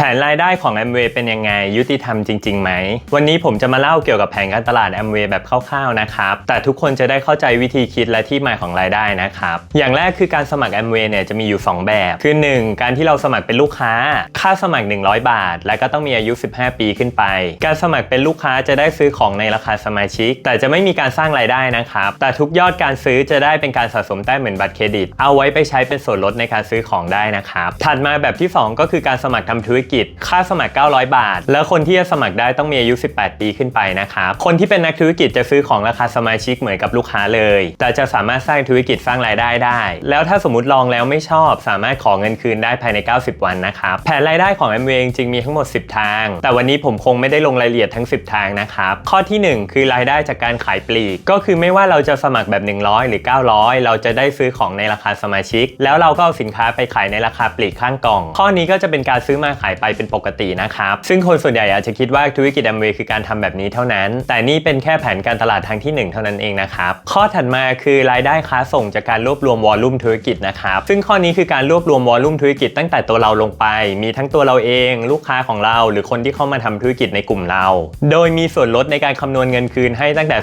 แผนรายได้ของ a m w a y เป็นยังไง ยุติธรรมจริงๆไหม วันนี้ผมจะมาเล่าเกี่ยวกับแผนการตลาด a m w a y แบบคร่าวๆนะครับ แต่ทุกคนจะได้เข้าใจวิธีคิดและที่มาของรายได้นะครับ อย่างแรกคือการสมัคร a m w a y เนี่ยจะมีอยู่ 2 แบบ คือ 1 การที่เราสมัครเป็นลูกค้า ค่าสมัคร 100 บาท และก็ต้องมีอายุ 15 ปีขึ้นไป การสมัครเป็นลูกค้าจะได้ซื้อของในราคาสมาชิก แต่จะไม่มีการสร้างรายได้นะครับ แต่ทุกยอดการซื้อจะได้เป็นการสะสมแต้มเหมือนบัตรเครดิต เอาไว้ไปใช้เป็นส่วนลดในการซื้อของได้นะครับ ถัดมาแบบที่ 2 ก็คือการสมัครทำธุรกิจ ค่าสมัคร 900 บาท แล้วคนที่จะสมัครได้ต้องมีอายุ 18 ปีขึ้นไปนะครับคนที่เป็นนักธุรกิจจะซื้อของราคาสมาชิกเหมือนกับลูกค้าเลย แต่จะสามารถสร้างธุรกิจสร้างรายได้ได้ แล้วถ้าสมมติลองแล้วไม่ชอบ สามารถขอเงินคืนได้ภายใน 90 วันนะครับแผนรายได้ของ m w จริงมีทั้งหมด 10 ทาง แต่วันนี้ผมคงไม่ได้ลงรายละเอียดทั้ง 10 ทางนะครับข้อทีหนึ่1 คือรายได้จากการขายปลีก ก็คือไม่ว่าเราจะสมัครแบบ 100 หรือ 900 เราจะได้ซื้อของในราคาสมาชิก แล้วเราก็เอาสินค้าไปขายในราคาปลีกข้างกล่อง ข้อนี้ก็จะเป็นการซื้อมาขายไปเป็นปกตินะครับ ซึ่งคนส่วนใหญ่อาจจะคิดว่าธุรกิจ Amway คือการทำแบบนี้เท่านั้น แต่นี่เป็นแค่แผนการตลาดทางที่ 1 เท่านั้นเองนะครับ ข้อถัดมาคือรายได้ค้าส่งจากการรวบรวมวอลลุ่มธุรกิจนะครับ ซึ่งข้อนี้คือการรวบรวมวอลลุ่มธุรกิจตั้งแต่ตัวเราลงไป มีทั้งตัวเราเอง ลูกค้าของเรา หรือคนที่เข้ามาทำธุรกิจในกลุ่มเรา โดยมีส่วนลดในการคำนวณเงินคืนให้ตั้งแต่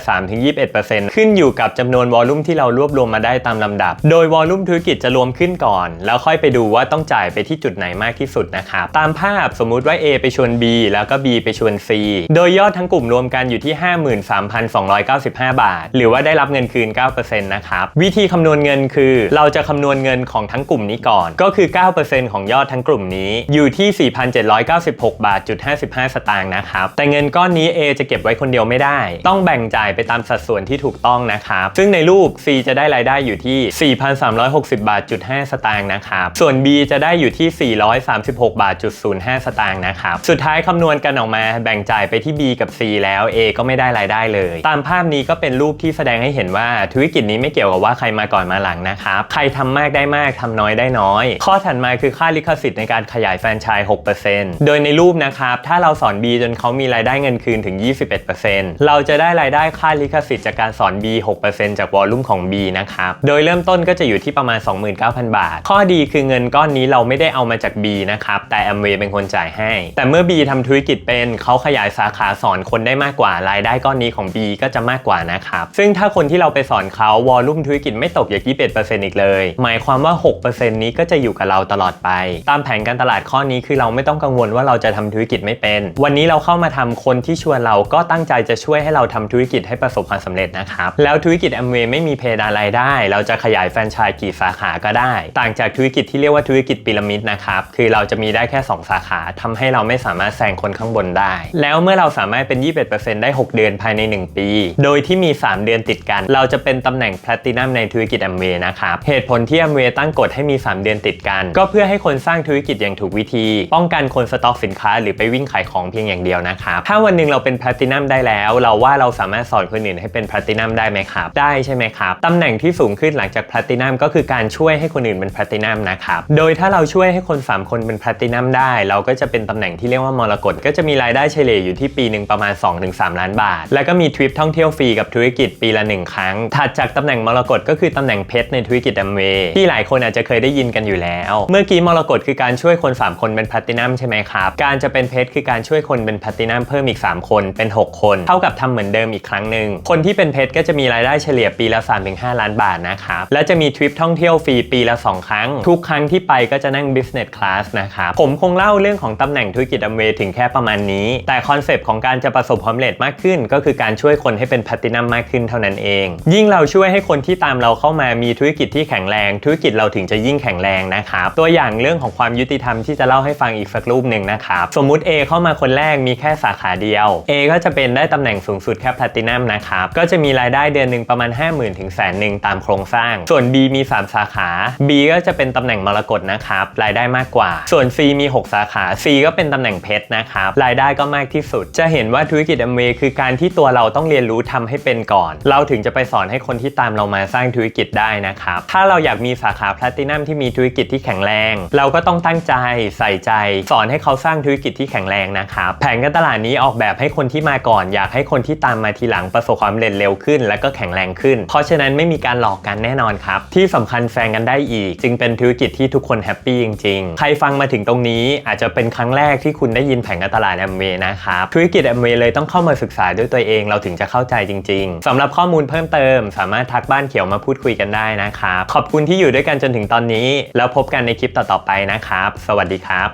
3-21%ขึ้นอยู่กับจำนวนวอลลุ่มที่เรารวบรวมมาได้ตามลำดับ โดยวอลลุ่มธุรกิจจะรวมขึ้นก่อน แล้วค่อยไปดูว่าต้องจ่ายไปที่จุดไหนมากที่สุดนะครับตามภาพ สมมุติว่า A ไปชวน B แล้วก็ B ไปชวน C โดยยอดทั้งกลุ่มรวมกันอยู่ที่ 53,295 บาท หรือว่าได้รับเงินคืน 9%นะครับ วิธีคำนวณเงินคือ เราจะคำนวณเงินของทั้งกลุ่มนี้ก่อน ก็คือ 9%ของยอดทั้งกลุ่มนี้ อยู่ที่ 4,796 บาทจุด55 สตางค์นะครับ แต่เงินก้อนนี้ A จะเก็บไว้คนเดียวไม่ได้ ต้องแบ่งจ่ายไปตามสัดส่วนที่ถูกต้องนะครับ ซึ่งในรูป C จะได้รายได้อยู่ที่ 4,360 บาทจุด5สตางค์นะครับ ส่วน B จะได้อยู่ที่ 436 บาทจุด05สตางค์นะครับ สุดท้ายคำนวณกันออกมาแบ่งจ่ายไปที่ B กับ C แล้ว A ก็ไม่ได้รายได้เลย ตามภาพนี้ก็เป็นรูปที่แสดงให้เห็นว่าธุรกิจนี้ไม่เกี่ยวกับว่าใครมาก่อนมาหลังนะครับ ใครทำมากได้มากทำน้อยได้น้อย ข้อถัดมาคือค่าลิขสิทธิ์ในการขยายแฟรนไชส์6%โดยในรูปนะครับถ้าเราสอน B จนเขามีรายได้เงินคืนถึง 21%เราจะได้รายได้ค่าลิขสิทธิ์จากการสอน B 6%จากวอลลุ่มของ B นะครับ โดยเริ่มต้นก็จะอยู่ที่ประมาณ 29,000 บาท ข้อดีคือเงินก้อนนี้เราไม่ได้เอามาจาก B นะครับแต่ Amway เป็นคนจ่ายให้ แต่เมื่อ B ทำธุรกิจเป็นเขาขยายสาขาสอนคนได้มากกว่ารายได้ก้อนนี้ของ B ก็จะมากกว่านะครับ ซึ่งถ้าคนที่เราไปสอนเขาวอลลุ่มธุรกิจไม่ตกอย่าง21%อีกเลย หมายความว่า 6%นี้ก็จะอยู่กับเราตลอดไป ตามแผนการตลาดข้อนี้คือเราไม่ต้องกังวลว่าเราจะทำธุรกิจไม่เป็น วันนี้เราเข้ามาทำคนที่ชวนเราก็ตั้งใจจะช่วยให้เราทำธุรกิจให้ประสบความสำเร็จนะครับ แล้วธุรกิจ Amway ไม่มีเพดานรายได้ เราจะขยายแฟรนไชส์กี่สาขาก็ได้ ต่างจากธุรกิจที่เรียกว่าธุรกิจพีระมิดนะครับคือเราจะมีได้แค่ 2 สาขาทำให้เราไม่สามารถแซงคนข้างบนได้ แล้วเมื่อเราสามารถเป็น 21%ได้ 6 เดือนภายใน 1 ปี โดยที่มี 3 เดือนติดกัน เราจะเป็นตำแหน่งแพลตินัมในธุรกิจ Amway นะครับเหตุผลที่ Amway ตั้งกฎให้มี 3 เดือนติดกัน ก็เพื่อให้คนสร้างธุรกิจอย่างถูกวิธี ป้องกันคนสต็อกสินค้า หรือไปวิ่งขายของเพียงอย่างเดียวนะครับถ้าวันหนึ่งเราเป็นแพลตินัมได้แล้ว เราว่าเราสามารถสอนคนอื่นให้เป็นแพลตินัมได้ไหมครับได้ใช่ไหมครับตำแหน่งที่สูงขึ้นหลังจากแพลตินัมก็คือการช่วยให้คนอื่นเป็นแพลตินัมนะครับโดยถ้าเราช่วยให้คน 3 คนเป็นแพลตินัมได้เราก็จะเป็นตำแหน่งที่เรียกว่ามรกตก็จะมีรายได้เฉลี่ยอยู่ที่ปีหนึ่งประมาณ 2-3 ล้านบาท แล้วก็มีทริปท่องเที่ยวฟรีกับธุรกิจปีละ 1 ครั้ง ถัดจากตำแหน่งมรกตก็คือตำแหน่งเพชรในธุรกิจแอมเวย์ที่หลายคนอาจจะเคยได้ยินกันอยู่แล้ว เมื่อกี้มรกตคือการช่วยคน 3 คนเป็นแพลตินัมใช่ไหมครับ การจะเป็นเพชรคือการช่วยคนเป็นแพลตินัมเพิ่มอีก 3 คนเป็น 6 คน เท่ากับทำเหมือนเดิมอีกครั้งหนึ่งคนที่เป็นเพชรก็จะมีรายได้เฉลี่ยปีละ 3-5 ล้านบาทนะครับและจะมีทริปท่องเที่ยวฟรีปีละ 2 ครั้ง ทุกครั้งที่ไปก็จะนั่ง business class นะครับผมคงเล่าเรื่องของตำแหน่งธุรกิจแอมเวย์ถึงแค่ประมาณนี้ แต่คอนเซปต์ของการจะประสบความสำเร็จมากขึ้น ก็คือการช่วยคนให้เป็นแพลตินัมมากขึ้นเท่านั้นเอง ยิ่งเราช่วยให้คนที่ตามเราเข้ามามีธุรกิจที่แข็งแรง ธุรกิจเราถึงจะยิ่งแข็งแรงนะครับตัวอย่างเรื่องของความยุติธรรมที่จะเล่าให้ฟังอีกสักรูปหนึ่งนะครับสมมุติ A เข้ามาคนแรกมีแค่สาขาเดียว A ก็จะเป็นได้ตำแหน่งสูงสุดแค่แพลตินัมนะครับก็จะมีรายได้เดือนหนึ่งประมาณ 50,000 ถึงแสนหนึ่งตามโครงสร้าง ส่วน B มี 3 สาขา B ก็จะเป็นตำแหน่งมรกตนะครับรายได้มากกว่า ส่วน C มี 6สาขา C ก็เป็นตำแหน่งเพชรนะครับรายได้ก็มากที่สุด จะเห็นว่าธุรกิจ Amway คือการที่ตัวเราต้องเรียนรู้ทำให้เป็นก่อน เราถึงจะไปสอนให้คนที่ตามเรามาสร้างธุรกิจได้นะครับถ้าเราอยากมีสาขาแพลตินัมที่มีธุรกิจที่แข็งแรง เราก็ต้องตั้งใจใส่ใจ สอนให้เขาสร้างธุรกิจที่แข็งแรงนะครับแผนการตลาดนี้ออกแบบให้คนที่มาก่อน อยากให้คนที่ตามมาทีหลังประสบความสำเร็จเร็วขึ้น และก็แข็งแรงขึ้น เพราะฉะนั้นไม่มีการหลอกกันแน่นอนครับที่สำคัญแฟนกันได้อีก จึงเป็นธุรกิจที่ทุกคนแฮปปี้จริงๆใครฟังมาถึงตรงนี้อาจจะเป็นครั้งแรกที่คุณได้ยินแผนการตลาดแอมเวย์นะครับธุรกิจแอมเวย์เลยต้องเข้ามาศึกษาด้วยตัวเอง เราถึงจะเข้าใจจริง ๆสำหรับข้อมูลเพิ่มเติม สามารถทักบ้านเขียวมาพูดคุยกันได้นะครับขอบคุณที่อยู่ด้วยกันจนถึงตอนนี้ แล้วพบกันในคลิปต่อๆไปนะครับ สวัสดีครับ